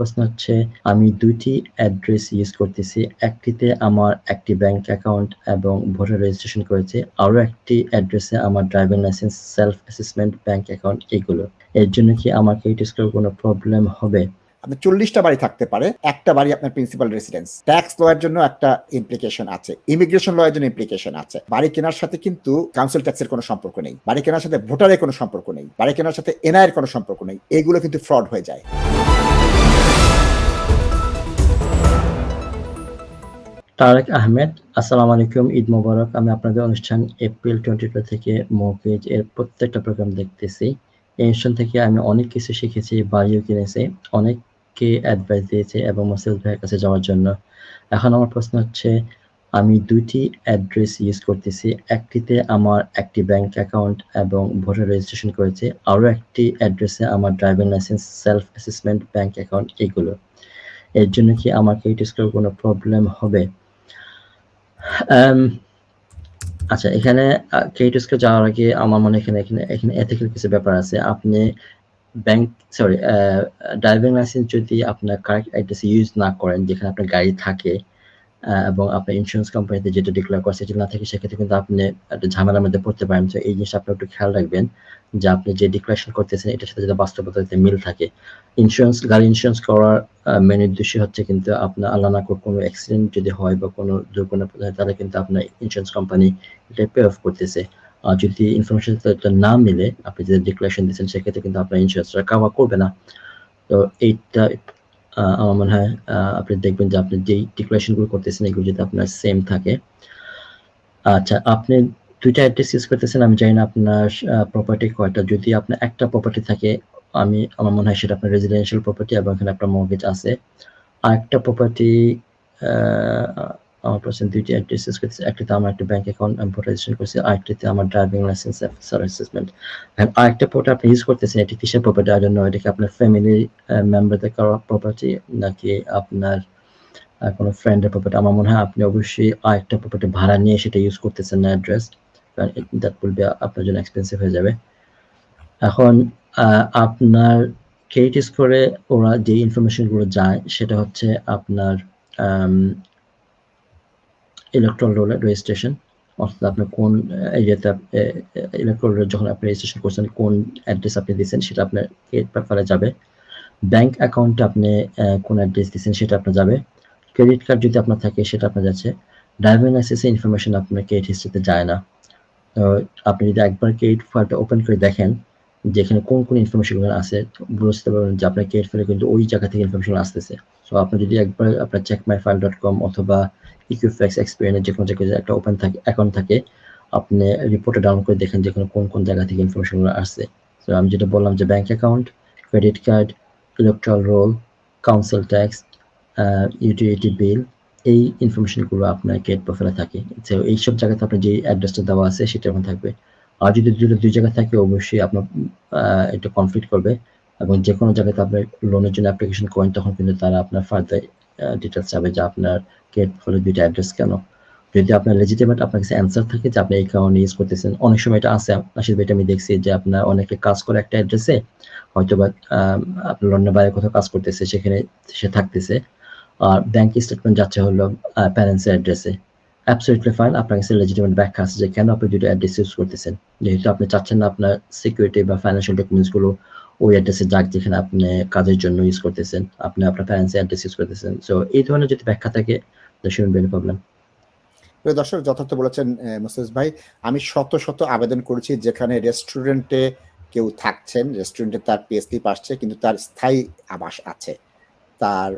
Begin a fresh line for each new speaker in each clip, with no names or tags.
প্রশ্ন হচ্ছে, আমি দুইটি অ্যাড্রেস ইউজ করতেছি, একটিতে আমার একটি ব্যাংক অ্যাকাউন্ট এবং ভোটার রেজিস্ট্রেশন করেছে আরও একটি অ্যাড্রেসে আমার driving licence, self assessment, bank account এগুলো এর জন্য কি আমার ক্রেডিট স্কোর কোনো প্রবলেম হবে?
আপনার চল্লিশটা বাড়ি থাকতে পারে, একটা বাড়ি আপনার প্রিন্সিপাল রেসিডেন্স ট্যাক্স লয়ের জন্য একটা ইমপ্লিকেশন আছে ইমিগ্রেশন লয়ের জন্য ইমপ্লিকেশন আছে। বাড়ি কেনার সাথে কিন্তু কাউন্সিল ট্যাক্সের কোনো সম্পর্ক নেই, বাড়ি কেনার সাথে ভোটারের কোনো সম্পর্ক নেই, বাড়ি কেনার সাথে এনআইয়ের কোনো সম্পর্ক নেই, এগুলো কিন্তু ফ্রড হয়ে যায়।
তারেক আহমেদ, আসসালামু আলাইকুম, ঈদ মোবারক। আমি আপনাদের অনুষ্ঠান এপ্রিল টোয়েন্টি টু থেকে মর্গেজ এর প্রত্যেকটা প্রোগ্রাম দেখতেছি। এই অনুষ্ঠান থেকে আমি অনেক কিছু শিখেছি বাড়িও কিনেছি, অনেককে অ্যাডভাইস দিয়েছে এবং মসিদ ভাইয়ের কাছে যাওয়ার জন্য। এখন আমার প্রশ্ন হচ্ছে, আমি দুইটি অ্যাড্রেস ইউজ করতেছি। একটিতে আমার একটি ব্যাংক অ্যাকাউন্ট এবং ভোটার রেজিস্ট্রেশন করেছে। আরও একটি অ্যাড্রেসে আমার driving licence self assessment bank account এগুলো। এর জন্য কি আমার ক্রেডিট স্কোর কোনো প্রবলেম হবে? আচ্ছা এখানে ক্রেডিট যাওয়ার আগে আমার মনে এখানে এখানে এখানে এথিক্যাল কিছু ব্যাপার আছে। আপনি ব্যাংক সরি ড্রাইভিং লাইসেন্স যদি আপনার কারেক্ট অ্যাড্রেসে ইউজ না করেন, যেখানে আপনার গাড়ি থাকে এবং আপনার ইন্স্যুরেন্স কোম্পানিতে যেটা ডিক্লেয়ার করে সেটা না থাকে, সেক্ষেত্রে কিন্তু আপনি একটা ঝামেলার মধ্যে পড়তে পারেন। তো এই জিনিসটা আপনি একটু খেয়াল রাখবেন যে আপনি যে ডিক্লারেশন করতেছেন, এটার সাথে যাতে বাস্তবতাতে মিল থাকে। ইন্স্যুরেন্স গাড়ি ইন্স্যুরেন্স করার মেন উদ্দেশ্য হচ্ছে কিন্তু আপনার আল্লাহ না কোনো অ্যাক্সিডেন্ট যদি হয় বা কোনো দুর্ঘটনা হয় তাহলে কিন্তু আপনার ইন্স্যুরেন্স কোম্পানি এটা পে অফ করতেছে। আর যদি ইনফরমেশন না মিলে, আপনি যে ডিক্লারেশন দিচ্ছেন, সেক্ষেত্রে কিন্তু আপনার ইন্স্যুরেন্সটা কাভার করবে না। তো এইটা আমার মনে হয় আপনি দেখবেন যে আপনি যেই ডিক্লারেশনগুলো করতেছেন, এগুলো যদি আপনার সেম থাকে। আচ্ছা আপনি দুইটা অ্যাড্রেস ইউজ করতেছেন, আমি জানি না আপনার প্রপার্টি কয়টা। যদি আপনার একটা প্রপার্টি থাকে, আমি, আমার মনে হয় সেটা আপনার রেজিডেন্সিয়াল প্রপার্টি এবং এখানে আপনার মর্গেজ আছে। আর একটা প্রপার্টি আমার পার্সেন্ট দুইটি অ্যাড্রেস ইউজ করতেছে একটাতে আমার একটা ব্যাংক অ্যাকাউন্ট আমি রেজিস্ট্রেশন করছি আরেকটাতে আমার ড্রাইভিং লাইসেন্স অ্যাসেসমেন্ট আরেকটা প্রপার্টি আপনি ইউজ করতেছেন, এটি কিসের প্রপার্টি আই জন্য এটা কি আপনার ফ্যামিলি মেম্বারদের করা প্রপার্টি নাকি আপনার কোনো ফ্রেন্ডের প্রপার্টি আমার মনে হয় আপনি অবশ্যই আরেকটা প্রপার্টি ভাড়া নিয়ে সেটা ইউজ করতেছেন না অ্যাড্রেস দ্যাট উইল বি আপনার জন্য এক্সপেন্সিভ হয়ে যাবে। এখন আপনার ক্রেডিট স্কোরে ওরা যে ইনফরমেশনগুলো যায়, সেটা হচ্ছে আপনার ইলেকট্রল রোলের রেজিস্ট্রেশন অর্থাৎ আপনি কোন এরিয়াতে ইলেকট্রল রোল যখন আপনি রেজিস্ট্রেশন করছেন, কোন অ্যাড্রেস আপনি দিচ্ছেন, সেটা আপনার প্রোফাইলে যাবে। ব্যাংক অ্যাকাউন্টে আপনি কোন অ্যাড্রেস দিচ্ছেন, সেটা আপনার যাবে। ক্রেডিট কার্ড যদি আপনার থাকে, সেটা আপনার যাচ্ছে। ড্রাইভিং লাইসেন্সের ইনফরমেশন আপনার ক্রেডিট হিস্ট্রিতে যায় না। তো আপনি যদি একবার ক্রেডিট ফাইলটা ওপেন করে দেখেন, যেখানে কোন কোন ইনফরমেশন আছে বুঝতে পারবেন যে আপনার ক্রেডিট ফাইলে কিন্তু ওই জায়গা থেকে ইনফরমেশন আসতেছে। সো আপনি যদি একবার আপনার check my file dot com অথবা ইকুইফ্যাক্স এক্সপিরিয়েন্স যে কোনো জায়গায় একটা ওপেন থাকে অ্যাকাউন্ট থাকে, আপনি রিপোর্টে ডাউনলোড করে দেখেন যেখানে কোন কোন জায়গা থেকে ইনফরমেশনগুলো আসছে। তো আমি যেটা বললাম যে bank account credit card electoral roll council tax utility bill এই ইনফরমেশনগুলো আপনার ক্রেডিট প্রোফাইলে থাকে। তো এইসব জায়গাতে আপনার যে অ্যাড্রেসটা দেওয়া আছে সেটা এখন থাকবে। আর যদি দুটো দুই জায়গায় থাকে, অবশ্যই আপনার এটা কনফ্লিক্ট করবে। এবং যে কোনো জায়গাতে আপনি লোনের জন্য অ্যাপ্লিকেশন করেন, তখন কিন্তু তারা আপনার ফার্দার ডিটেলস চাবে যে আপনার ক্রেডিট প্রোফাইলে দুইটা অ্যাড্রেস কেন। যদি আপনার লেজিটিমেট আপনার কাছে অ্যান্সার থাকে যে আপনি এই কারণে ইউজ করতেছেন, অনেক সময় এটা আছে, আসলে এটা আমি দেখছি যে আপনার অনেকে কাজ করে একটা অ্যাড্রেসে হয়তো বা আপনার লন্ডনের বাইরে কোথাও কাজ করতেছে, সেখানে সে থাকতেছে। আর ব্যাংক স্টেটমেন্ট যাচ্ছে হলো প্যারেন্টসের অ্যাড্রেসে অ্যাবসলিউটলি ফাইন আপনার কাছে লেজিটিমেট ব্যাখ্যা আছে যে কেন আপনি দুটো অ্যাড্রেস ইউজ করতেছেন। যেহেতু আপনি চাচ্ছেন না আপনার সিকিউরিটি বা ফাইন্যান্সিয়াল ডকুমেন্টসগুলো ওই অ্যাড্রেসে যাক যেখানে আপনি কাজের জন্য ইউজ করতেছেন, আপনি আপনার প্যারেন্টসের অ্যাড্রেস ইউজ করতেছেন। সো এই ধরনের যদি ব্যাখ্যা থাকে শুনুন বেনি প্রবলেম
দর্শক, যথার্থ বলেছেন মোসেস ভাই, আমি শত শত আবেদন করেছি যেখানে রেস্টুরেন্টে কেউ থাকছেন রেস্টুরেন্টে তার পেস্লিপ আসছে কিন্তু তার স্থায়ী আবাস আছে। তার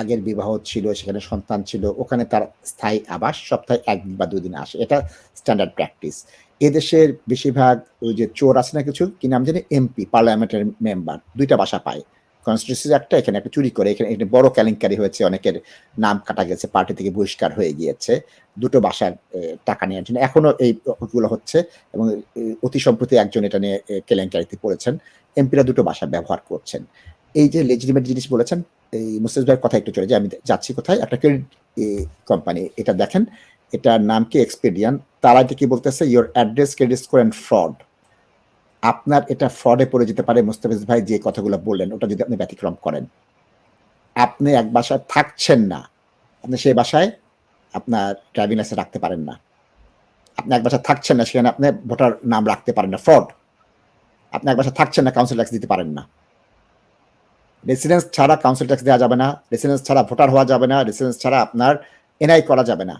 আগের বিবাহ ছিল, সেখানে সন্তান ছিল, ওখানে তার স্থায়ী আবাস সপ্তাহে একদিন বা দুই দিন আসে। এটা স্ট্যান্ডার্ড প্র্যাকটিস এদেশের বেশিরভাগ ওই যে চোর আছে না কিছু, কি নাম জানি? এমপি, পার্লামেন্টের মেম্বার, দুইটা বাসা পায়। কনস্টিটিউন্সি একটা, এখানে একটা চুরি করে, এখানে এখানে বড় কেলেঙ্কারি হয়েছে, অনেকের নাম কাটা গেছে, পার্টি থেকে বহিষ্কার হয়ে গিয়েছে, দুটো বাসার টাকা নেওয়ার জন্য। এখনও এই গুলো হচ্ছে এবং অতি সম্প্রতি একজন এটা নিয়ে কেলেঙ্কারিতে পড়েছেন। এমপিরা দুটো বাসা ব্যবহার করছেন। এই যে লেজিটিমেট জিনিস বলেছেন, এই মুস্তাফিজ ভাইয়ের কথা একটু চলে যে আমি যাচ্ছি কোথায়? একটা ক্রেডিট কোম্পানি এটা দেখেন। এটার নাম কি? এক্সপেডিয়ান তারা কি বলতেছে? Your address credit score and fraud আপনার এটা ফ্রডে পড়ে যেতে পারে মুস্তাফিজ ভাই, যে কথাগুলো বললেন, ওটা যদি আপনি ব্যতিক্রম করেন। আপনি এক বাসায় থাকছেন না। আপনি সেই বাসায় আপনার ড্রাইভিং লাইসেন্স রাখতে পারেন না। আপনি এক বাসায় থাকছেন না, সেখানে আপনি ভোটার নাম রাখতে পারেন না। ফ্রড আপনি এক বাসায় থাকছেন না কাউন্সিল ট্যাক্স দিতে পারেন না। রেসিডেন্স ছাড়া কাউন্সিল ট্যাক্স দেওয়া যাবে না। রেসিডেন্স ছাড়া ভোটার হওয়া যাবে না। রেসিডেন্স ছাড়া আপনার এনআই করা যাবে না।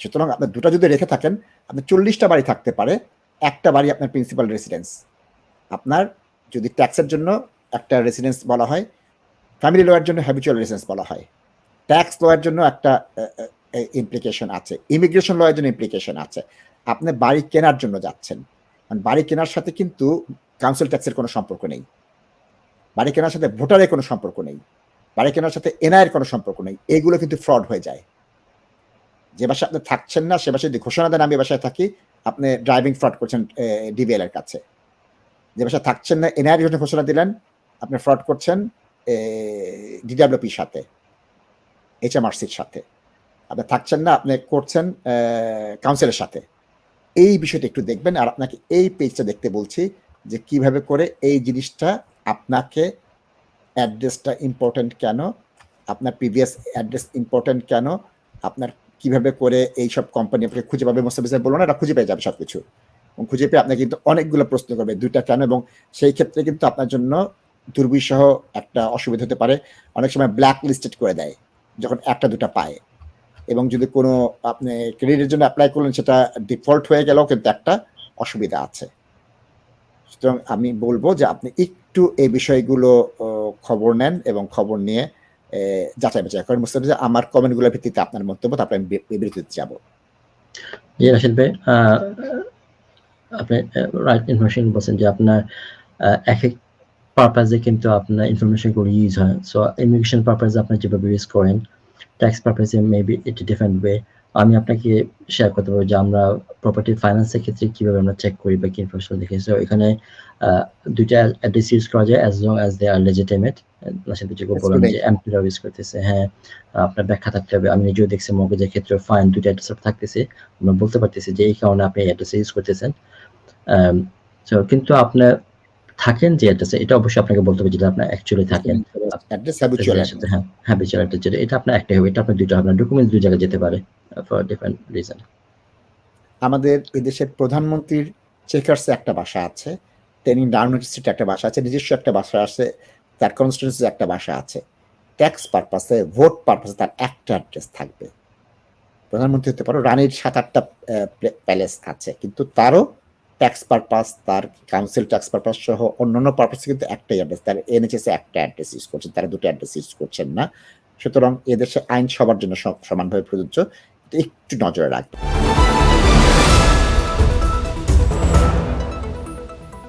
সুতরাং আপনি দুটো যদি রেখে থাকেন, আপনি চল্লিশটা বাড়ি থাকতে পারে, একটা বাড়ি আপনার প্রিন্সিপাল রেসিডেন্স আপনার যদি ট্যাক্সের জন্য একটা রেসিডেন্স বলা হয় ফ্যামিলি লয়ের জন্য হ্যাবিচুয়াল রেসিডেন্স বলা হয়। ট্যাক্স লয়ের জন্য একটা ইমপ্লিকেশন আছে। ইমিগ্রেশন লয়ের জন্য ইমপ্লিকেশন আছে। আপনি বাড়ি কেনার জন্য যাচ্ছেন। কারণ বাড়ি কেনার সাথে কিন্তু কাউন্সিল ট্যাক্সের কোনো সম্পর্ক নেই। বাড়ি কেনার সাথে ভোটারের কোনো সম্পর্ক নেই। বাড়ি কেনার সাথে এনআইয়ের কোনো সম্পর্ক নেই। এগুলো কিন্তু ফ্রড হয়ে যায়। যে বাসায় আপনি থাকছেন না, সে বাসায় যদি ঘোষণা দেন, আমি বাসায় থাকি, আপনি ড্রাইভিং ফ্রড করছেন ডিবিএল এর কাছে। যে বাসায় থাকছেন না এনআইয়ের জন্য ঘোষণা দিলেন, আপনি ফ্রড করছেন ডিডাব্লিউপির সাথে এইচএমআরসির সাথে। আপনি থাকছেন না, আপনি করছেন কাউন্সিলের সাথে। এই বিষয়টা একটু দেখবেন, আর আপনাকে এই পেজটা দেখতে বলছি, যে কীভাবে করে এই জিনিসটা আপনাকে অ্যাড্রেসটা ইম্পর্টেন্ট কেন, আপনার প্রিভিয়াস অ্যাড্রেস ইম্পর্টেন্ট কেন, আপনার কীভাবে করে এই সব কোম্পানি আপনাকে খুঁজে পাবে মোস্ট অফিসার বলুন এটা খুঁজে পেয়ে যাবে সব কিছু এবং খুঁজে পেয়ে আপনাকে কিন্তু অনেকগুলো প্রশ্ন করবে, দুইটা কেন? এবং সেই ক্ষেত্রে কিন্তু আপনার জন্য দুর্বিষহ একটা অসুবিধা হতে পারে। অনেক সময় ব্ল্যাক লিস্টেড করে দেয়, যখন একটা দুটা পায়। এবং যদি কোনো আপনি ক্রেডিটের জন্য অ্যাপ্লাই করলেন, সেটা ডিফল্ট হয়ে গেলেও কিন্তু একটা অসুবিধা আছে। সুতরাং আমি বলব যে আপনি একটু এই বিষয়গুলো খবর নেন এবং খবর নিয়ে যাচাই বাছাই করেন। বুঝতে যে আমার কমেন্টগুলোর ভিত্তিতে আপনার মন্তব্য, তারপরে আমি বিবৃতিতে যাব।
জি, রাশিদ ভাই আপনি রাইট ইনফরমেশন বলছেন যে আপনার এক এক পারপাজে কিন্তু আপনার ইনফরমেশনগুলো ইউজ হয়। সো ইমিগ্রেশন পারপাজে আপনি যেভাবে ইউজ করেন ট্যাক্স পারপাজে মেবি ইট ডিফারেন্ট ওয়ে আমি আপনাকে শেয়ার করতে পারব যে আমরা প্রপার্টি ফাইন্যান্সের ক্ষেত্রে কীভাবে আমরা চেক করি বা কি ইনফরমেশন দেখি। সো এখানে দুইটা অ্যাড্রেস ইউজ করা যায় as long as they are legitimate Nasid যেগুলো বললাম যে এমপ্লয়ার ইউজ করতেছে। হ্যাঁ আপনার ব্যাখ্যা থাকতে হবে। আমি নিজেও দেখছি মগজের ক্ষেত্রে ফাইন দুইটা অ্যাড্রেস থাকতেছে। আমরা বলতে পারতেছি যে এই কারণে আপনি অ্যাড্রেস ইউজ করতেছেন। সো কিন্তু আপনার থাকেন যে অ্যাড্রেসে এটা অবশ্যই আপনাকে বলতে হবে যেটা আপনার অ্যাকচুয়ালি থাকেন।
অ্যাড্রেস হ্যাবিচুয়াল
হ্যাঁ হ্যাবিচুয়াল অ্যাড্রেস যেটা এটা আপনার একটাই হবে এটা আপনার দুইটা হবে না ডকুমেন্ট দুই জায়গায় যেতে পারে। ফর ডিফারেন্ট রিজন
আমাদের এদেশের প্রধানমন্ত্রীর চেকার্সে একটা বাসা আছে তিনি ডাউন একটা বাসা আছে, নিজস্ব একটা বাসা আছে, তার কনস্টিটিউন্সি একটা বাসা আছে। ট্যাক্স পারপাসে ভোট পারপাসে তার একটা অ্যাড্রেস থাকবে। প্রধানমন্ত্রী হতে পারো, রানীর সাত আটটা প্যালেস আছে, কিন্তু তারও ট্যাক্স পারপাস তার কাউন্সিল ট্যাক্স পারপাস সহ অন্যান্য পারপাসে কিন্তু একটাই অ্যাড্রেস তার এনএচএস একটা অ্যাড্রেস ইউজ করছেন, তারা দুটো অ্যাড্রেস ইউজ করছেন না। সুতরাং এদেশে আইন সবার জন্য সমানভাবে প্রযোজ্য। একটু নজরে রাখবেন।